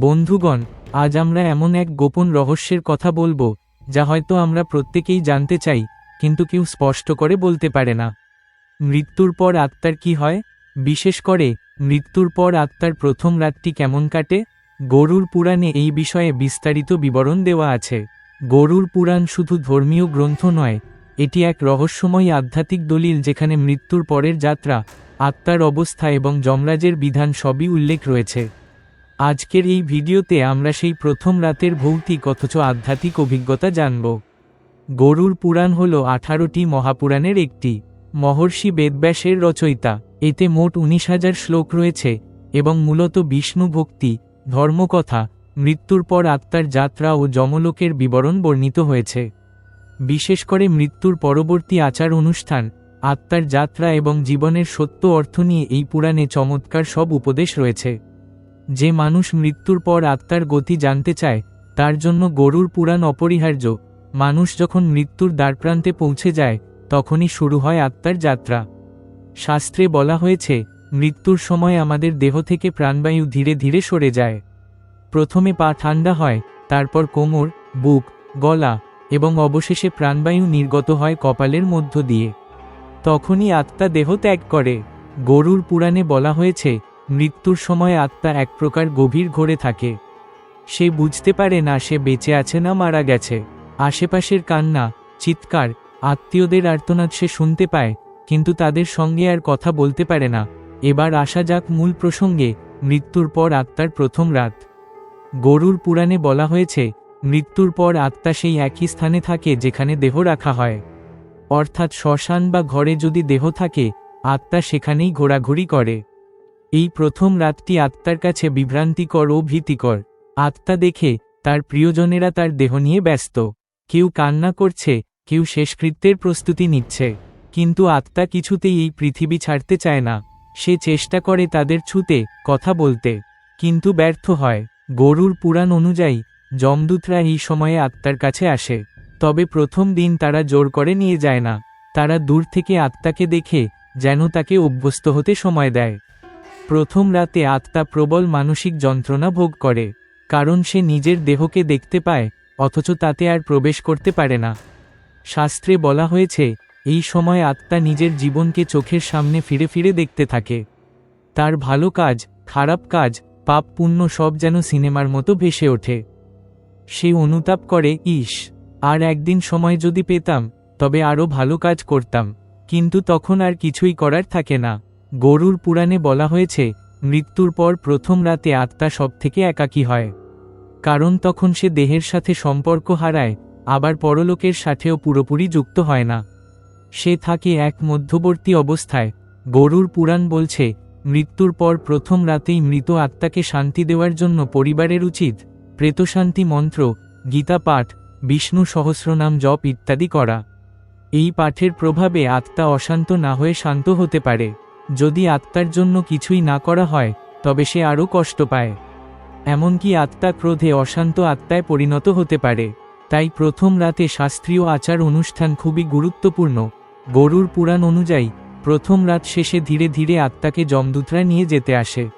বন্ধুগণ, আজ আমরা এমন এক গোপন রহস্যের কথা বলব, যা হয়তো আমরা প্রত্যেকেই জানতে চাই, কিন্তু কেউ স্পষ্ট করে বলতে পারে না। মৃত্যুর পর আত্মার কি হয়? বিশেষ করে, মৃত্যুর পর আত্মার প্রথম রাতটি কেমন কাটে? গরুর পুরাণে এই বিষয়ে বিস্তারিত বিবরণ দেওয়া আছে। গরুর পুরাণ শুধু ধর্মীয় গ্রন্থ নয়, এটি এক রহস্যময় আধ্যাত্মিক দলিল যেখানে মৃত্যুর পরের যাত্রা, আত্মার অবস্থা এবং যমরাজের বিধান সবই উল্লেখ রয়েছে। আজকের এই ভিডিওতে আমরা সেই প্রথম রাতের ভৌতিক অথচ আধ্যাত্মিক অভিজ্ঞতা জানব। গরুর পুরাণ হল আঠারোটি মহাপুরাণের একটি। মহর্ষি বেদব্যাসের রচয়িতা। এতে মোট উনিশ হাজার শ্লোক রয়েছে এবং মূলত বিষ্ণু ভক্তি, ধর্মকথা, মৃত্যুর পর আত্মার যাত্রা ও যমলোকের বিবরণ বর্ণিত হয়েছে। বিশেষ করে মৃত্যুর পরবর্তী আচার অনুষ্ঠান, আত্মার যাত্রা এবং জীবনের সত্য অর্থ নিয়ে এই পুরাণে চমৎকার সব উপদেশ রয়েছে। যে মানুষ মৃত্যুর পর আত্মার গতি জানতে চায়, তার জন্য গরুর পুরাণ অপরিহার্য। মানুষ যখন মৃত্যুর দ্বারপ্রান্তে পৌঁছে যায়, তখনই শুরু হয় আত্মার যাত্রা। শাস্ত্রে বলা হয়েছে, মৃত্যুর সময় আমাদের দেহ থেকে প্রাণবায়ু ধীরে ধীরে সরে যায়। প্রথমে পা ঠান্ডা হয়, তারপর কোমর, বুক, গলা এবং অবশেষে প্রাণবায়ু নির্গত হয় কপালের মধ্য দিয়ে। তখনই আত্মা দেহ ত্যাগ করে। গরুর পুরাণে বলা হয়েছে মৃত্যুর সময় আত্মা এক প্রকার গভীর ঘোরে থাকে। সে বুঝতে পারে না সে বেঁচে আছে না মারা গেছে। আশেপাশের কান্না, চিৎকার, আত্মীয়দের আর্তনাদ সে শুনতে পায়, কিন্তু তাদের সঙ্গে আর কথা বলতে পারে না। এবার আসা যাক মূল প্রসঙ্গে, মৃত্যুর পর আত্মার প্রথম রাত। গরুর পুরাণে বলা হয়েছে, মৃত্যুর পর আত্মা সেই একই স্থানে থাকে যেখানে দেহ রাখা হয়। অর্থাৎ শ্মশান বা ঘরে যদি দেহ থাকে, আত্মা সেখানেই ঘোরাঘুরি করে। এই প্রথম রাতটি আত্মার কাছে বিভ্রান্তিকর ও ভীতিকর। আত্মা দেখে তার প্রিয়জনেরা তার দেহ নিয়ে ব্যস্ত। কেউ কান্না করছে, কেউ শেষকৃত্যের প্রস্তুতি নিচ্ছে। কিন্তু আত্মা কিছুতেই এই পৃথিবী ছাড়তে চায় না। সে চেষ্টা করে তাদের ছুতে, কথা বলতে। কিন্তু ব্যর্থ হয়। গরুর পুরাণ অনুযায়ী, যমদূতরা এই সময়ে আত্মার কাছে আসে। তবে প্রথম দিন তারা জোর করে নিয়ে যায় না। তারা দূর থেকে আত্মাকে দেখে, যেন তাকে অভ্যস্ত হতে সময় দেয়। প্রথম রাতে আত্মা প্রবল মানসিক যন্ত্রণা ভোগ করে, কারণ সে নিজের দেহকে দেখতে পায়, অথচ তাতে আর প্রবেশ করতে পারে না। শাস্ত্রে বলা হয়েছে, এই সময় আত্মা নিজের জীবনকে চোখের সামনে ফিরে ফিরে দেখতে থাকে। তার ভালো কাজ, খারাপ কাজ, পাপ পুণ্য সব যেন সিনেমার মতো ভেসে ওঠে। সে অনুতাপ করে, ইস, আর একদিন সময় যদি পেতাম, তবে আরও ভালো কাজ করতাম। কিন্তু তখন আর কিছুই করার থাকে না। গরুর পুরাণে বলা হয়েছে, মৃত্যুর পর প্রথম রাতে আত্মা সব থেকে একাকী হয়। কারণ তখন সে দেহের সাথে সম্পর্ক হারায়, আবার পরলোকের সাথেও পুরোপুরি যুক্ত হয় না। সে থাকে এক মধ্যবর্তী অবস্থায়। গরুর পুরাণ বলছে, মৃত্যুর পর প্রথম রাতেই মৃত আত্মাকে শান্তি দেওয়ার জন্য পরিবারের উচিত, প্রেতশান্তি মন্ত্র, গীতা পাঠ, বিষ্ণু সহস্রনাম জপ ইত্যাদি করা। এই পাঠের প্রভাবে আত্মা অশান্ত না হয়ে শান্ত হতে পারে। যদি আত্মার জন্য কিছুই না করা হয়, তবে সে আরও কষ্ট পায়। এমনকি আত্মা ক্রোধে অশান্ত আত্মায় পরিণত হতে পারে। তাই প্রথম রাতে শাস্ত্রীয় আচার অনুষ্ঠান খুবই গুরুত্বপূর্ণ। গরুর পুরাণ অনুযায়ী, প্রথম রাত শেষে ধীরে ধীরে আত্মাকে যমদূতরা নিয়ে যেতে আসে।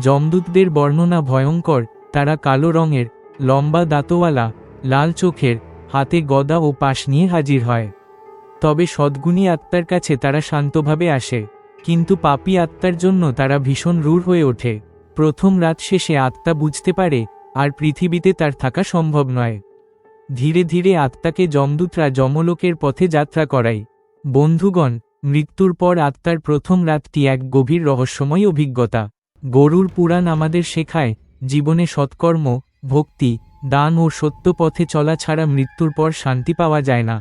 যমদূতদের বর্ণনা ভয়ঙ্কর, তারা কালো রঙের, লম্বা দাঁতওয়ালা, লাল চোখের, হাতে গদা ও পাশ নিয়ে হাজির হয়। তবে সদ্গুণী আত্মার কাছে তারা শান্তভাবে আসে। কিন্তু পাপী আত্মার জন্য তারা ভীষণ রূঢ় হয়ে ওঠে। প্রথম রাত শেষে আত্মা বুঝতে পারে, আর পৃথিবীতে তার থাকা সম্ভব নয়। ধীরে ধীরে আত্মাকে যমদূতরা যমলোকের পথে যাত্রা করায়। বন্ধুগণ, মৃত্যুর পর আত্মার প্রথম রাতটি এক গভীর রহস্যময় অভিজ্ঞতা। গরুর পুরাণ আমাদের শেখায়, জীবনে সৎকর্ম, ভক্তি, দান ও সত্য পথে চলা ছাড়া মৃত্যুর পর শান্তি পাওয়া যায় না।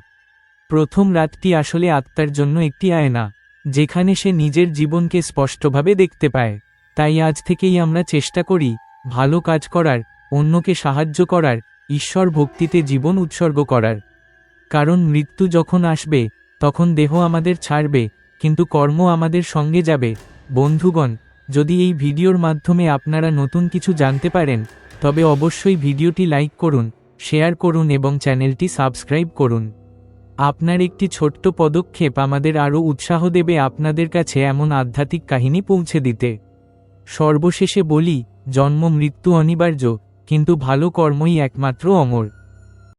প্রথম রাতটি আসলে আত্মার জন্য একটি আয়না। যেখানে সে নিজের জীবনকে স্পষ্টভাবে দেখতে পায়, তাই আজ থেকেই আমরা চেষ্টা করি ভালো কাজ করার, অন্যকে সাহায্য করার, ঈশ্বর ভক্তিতে জীবন উৎসর্গ করার। কারণ মৃত্যু যখন আসবে, তখন দেহ আমাদের ছাড়বে, কিন্তু কর্ম আমাদের সঙ্গে যাবে। বন্ধুগণ, যদি এই ভিডিওর মাধ্যমে আপনারা নতুন কিছু জানতে পারেন, তবে অবশ্যই ভিডিওটি লাইক করুন, শেয়ার করুন এবং চ্যানেলটি সাবস্ক্রাইব করুন। আপনার একটি ছোট্ট পদক্ষেপ আমাদের আরও উৎসাহ দেবে আপনাদের কাছে এমন আধ্যাত্মিক কাহিনী পৌঁছে দিতে। সর্বশেষে বলি, জন্ম মৃত্যু অনিবার্য, কিন্তু ভালো কর্মই একমাত্র অমর।